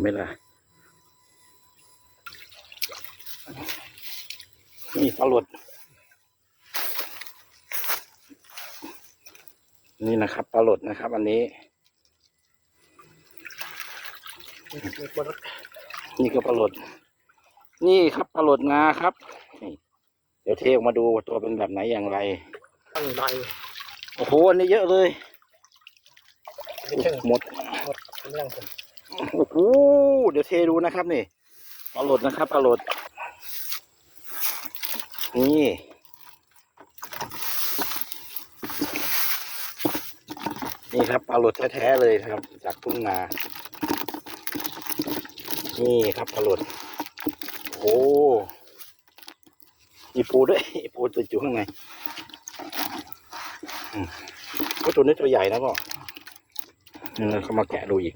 ไหมล่ะ นี่ปลาหลด นี่นะครับปลาหลดนะครับอันนี้มีปลดนี่ก็ปลาหลด นี่ครับปลาหลดงาครับนี่เดี๋ยวเทออกมาดูว่าตัวเป็นแบบไหนอย่างไรตั้งใบโอ้โหอันนี้เยอะเลยไม่ใช่หมดหมดกำลังผม โอ้โหเดี๋ยวเทดูนะครับนี่ปลาหลดนะครับปลาหลดนี่นี่ครับปลาหลดแท้ๆเลยครับ จากทุ่งนา นี่ครับปลาหลดโอ้อีปูด้วยปูติดอยู่ข้างในก็ตัวนี้ตัวใหญ่นะพ่อนี่เราเข้ามาแกะดูอีก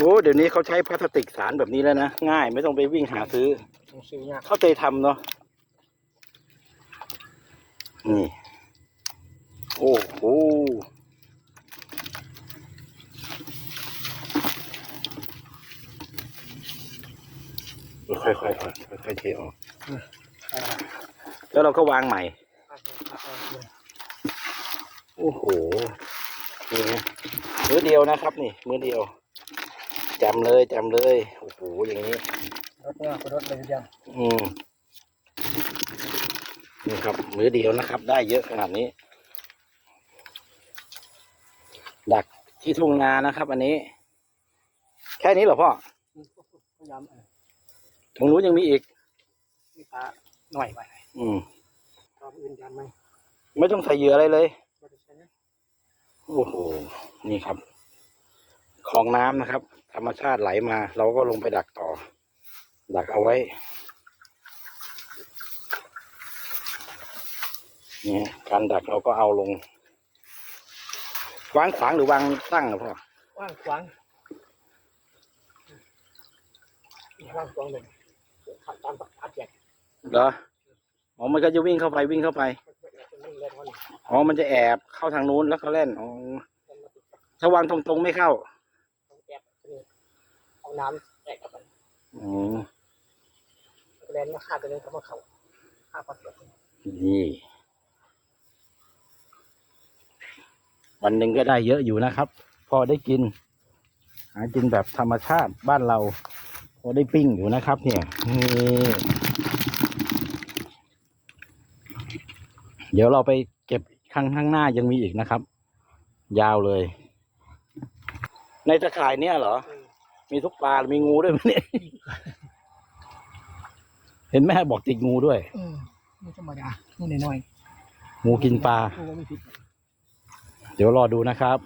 อ้เดี๋ยวนี้เขาใช้พลาสติกสารแบบนี้แล้วนะ ง่ายไม่ต้องไปวิ่งหาซื้อ ต้องซื้อยากเข้าใจทำเนาะนี่ โอ้โหค่อยๆค่อยๆค่อยๆเทออกอ่าแล้วเราก็วางใหม่อ่าอ่าอ่าเลยโอ้โหนี่นะมือเดียวนะครับ นี่ มือเดียว จำเลยจำเลยโอ้โหอย่างนี้รถเนี่ยรถเลยทีเดียวอืมนี่ครับมือเดียวนะครับ ได้เยอะขนาดนี้ ดักที่ทุ่งนานะครับ อันนี้ แค่นี้เหรอพ่อพยายามเออตรงนู้นยังมีอีกมีปลาหน่อยไปอืมตอนอื่นยำไหมไม่ต้องใส่เหยื่ออะไรเลยไม่ได้ใช้นะโอ้โหนี่ครับ ของน้ำนะครับ ธรรมชาติไหลมา เราก็ลงไปดักต่อ ดักเอาไว้นี่การดักเราก็เอาลงวางขวางหรือวางตั้งอะพ่อว่างขวางว่างขวางเลยขับตามปากอาเจียนเหรออ๋อมันก็จะวิ่งเข้าไปวิ่งเข้าไปมันเล่นวันอ๋อมันจะแอบเข้าทางนู้นแล้วก็เล่นอ๋อถ้าวางตรงๆไม่เข้าต้องแอบ เอาน้ำแตกกับมันอ๋อแรงมาฆ่าตัวนึงเขามาเขาฆ่าปลาเสือนี่ วันหนึ่งก็ได้เยอะอยู่นะครับ พอได้กิน หากินแบบธรรมชาติบ้านเรา พอได้ปิ้งอยู่นะครับ เนี่ยนี่เดี๋ยวเราไปเก็บข้างข้างหน้ายังมีอีกนะครับ ยาวเลย ในตะข่ายเนี่ยเหรอ มีทุกปลา มีงูด้วยไหมเนี่ยเห็นแม่บอกติดงูด้วยอืมไม่ธรรมดานู่นหน่อยงูกินปลาๆกูก็ไม่ผิดเดี๋ยวรอดูนะครับ